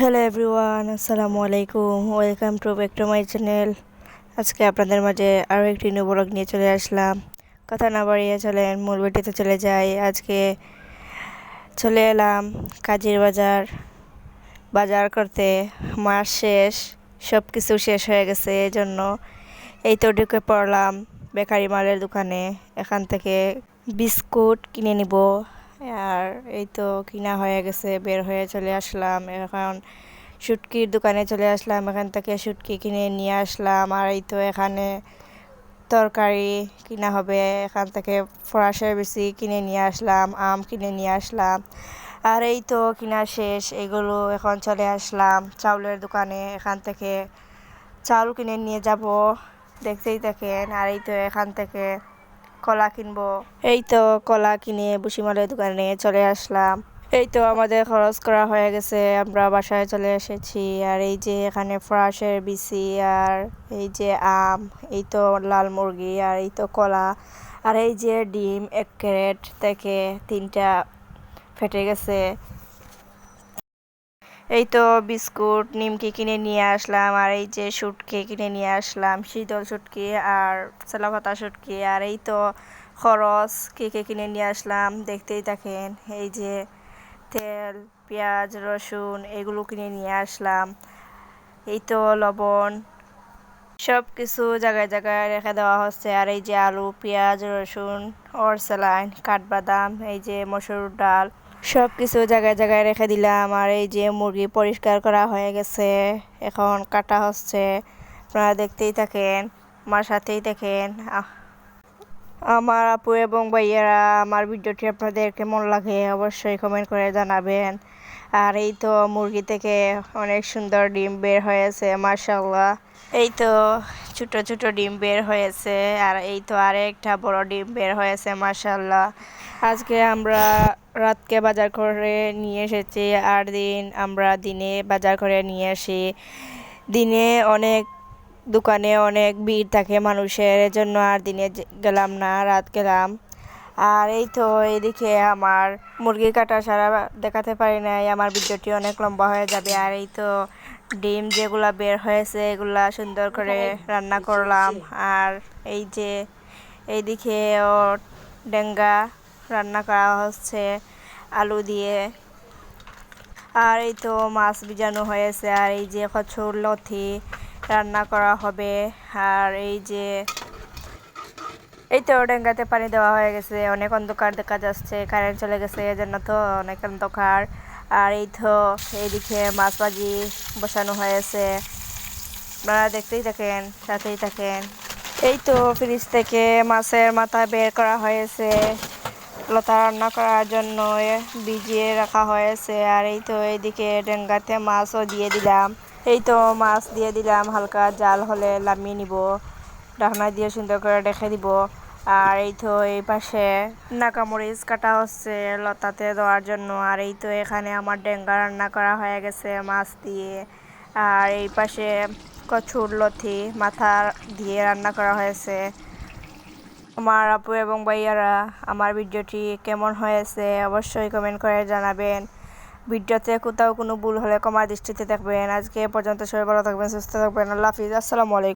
Hello everyone, আসসালামু আলাইকুম। Welcome to back to my channel. আজকে আপনাদের মাঝে আরও একটি নিউ ব্লগ নিয়ে চলে আসলাম। কথা না বাড়িয়ে চলেন, মূল বেটিতে চলে যাই। আজকে চলে এলাম কাজীর বাজার। বাজার করতে মাস শেষ সব কিছু শেষ হয়ে গেছে এই জন্য এই তো ঢুকে পড়লাম বেকারি মালের দোকানে। এখান থেকে বিস্কুট কিনে নিব। আর এই তো কিনা হয়ে গেছে, বের হয়ে চলে আসলাম। এখন শুটকির দোকানে চলে আসলাম, এখান থেকে শুটকি কিনে নিয়ে আসলাম। আর এই তো এখানে তরকারি কিনা হবে, এখান থেকে ফরাসের বেশি কিনে নিয়ে আসলাম, আম কিনে নিয়ে আসলাম। আর এই তো কিনা শেষ, এগুলো এখন চলে আসলাম চাউলের দোকানে, এখান থেকে চাউল কিনে নিয়ে যাব। দেখতেই দেখেন আর এই তো এখান থেকে কলা কিনবো। এই তো কলা কিনে বুসিমালের দোকানে চলে আসলাম। এই তো আমাদের খরচ করা হয়ে গেছে, আমরা বাসায় চলে এসেছি। আর এই যে এখানে ফ্রাশের বিসি আর এই যে আম, এই তো লাল মুরগি, আর এই তো কলা, আর এই যে ডিম এক ক্যারেট থেকে তিনটা ফেটে গেছে। এই তো বিস্কুট, নিমকি কিনে নিয়ে আসলাম, আর এই যে শুটকি কিনে নিয়ে আসলাম, শীতল শুটকি আর পাতা শুটকি, আর এই তো খরচ কে কে কিনে নিয়ে আসলাম, দেখতেই থাকেন, এই যে তেল, পেঁয়াজ, রসুন, এগুলো কিনে নিয়ে আসলাম, এই তো লবণ সব কিছু জায়গায় জায়গায় রেখে দেওয়া হচ্ছে, আর এই যে আলু, পেঁয়াজ, রসুন অর স্যালাইন কাঠবাদাম, এই যে মসুর ডাল সব কিছু জায়গায় জায়গায় রেখে দিলাম। আর এই যে মুরগি পরিষ্কার করা হয়ে গেছে, এখন কাটা হচ্ছে। আপনারা দেখতেই থাকেন, আমার সাথেই দেখেন। আমার আপু এবং ভাইয়ারা, আমার ভিডিওটি আপনাদের কেমন লাগে অবশ্যই কমেন্ট করে জানাবেন। আর এই তো মুরগি থেকে অনেক সুন্দর ডিম বের হয়েছে মার্শাল্লাহ এই তো ছোট ছোট ডিম বের হয়েছে, আর এই তো আরেকটা বড় ডিম বের হয়েছে মার্শাল্লাহ আজকে আমরা রাতকে বাজার করে নিয়ে এসেছি আর দিন আমরা দিনে বাজার করে নিয়ে আসি। দিনে অনেক দোকানে অনেক ভিড় থাকে মানুষের জন্য আর দিনে গেলাম না, রাত গেলাম। আর এই তো এইদিকে আমার মুরগি কাটা সারা দেখাতে পারি নাই, আমার ভিডিওটি অনেক লম্বা হয়ে যাবে। আর এই তো ডিম যেগুলা বের হয়েছে, এগুলা সুন্দর করে রান্না করলাম। আর এই যে, এইদিকে ও ডেঙ্গা রান্না করা হচ্ছে, আলু দিয়ে। আর এই তো মাছ ভিজানো হয়েছে, আর এই যে কচুর লথি রান্না করা হবে। আর এই যে, এই তো ডেঙ্গাতে পানি দেওয়া হয়ে গেছে, অনেক অন্ধকার দেখা যাচ্ছে কারেন্ট চলে গেছে এজন্য তো অনেক অন্ধকার। আর এই তো এইদিকে মাছ ভাজি বসানো হয়েছে। আপনারা দেখতেই থাকেন, সাথেই থাকেন। এই তো ফ্রিজ থেকে মাছের মাথা বের করা হয়েছে। লতা রান্না করার জন্য ভিজিয়ে রাখা হয়েছে। আর এই তো এইদিকে ডেঙ্গাতে মাছও দিয়ে দিলাম। এই তো মাছ দিয়ে দিলাম, হালকা জাল হলে নামিয়ে নিব। ঢাকনা দিয়ে সুন্দর করে রেখে দিব। আর এই তো এই পাশে নাকামরিচ কাটা হচ্ছে লতাতে দেওয়ার জন্য। আর এই তো এখানে আমার ডেঙ্গা রান্না করা হয়ে গেছে মাছ দিয়ে। আর এই পাশে কচুর লথি মাথা দিয়ে রান্না করা হয়েছে। আমার আপু এবং ভাইয়ারা, আমার ভিডিওটি কেমন হয়েছে অবশ্যই কমেন্ট করে জানাবেন। ভিডিওতে কোথাও কোনো ভুল হলে কমার দৃষ্টিতে দেখবেন। আজকে পর্যন্ত সবাই ভালো থাকবেন, সুস্থ থাকবেন। আল্লাহ হাফিজ। আসসালামু আলাইকুম।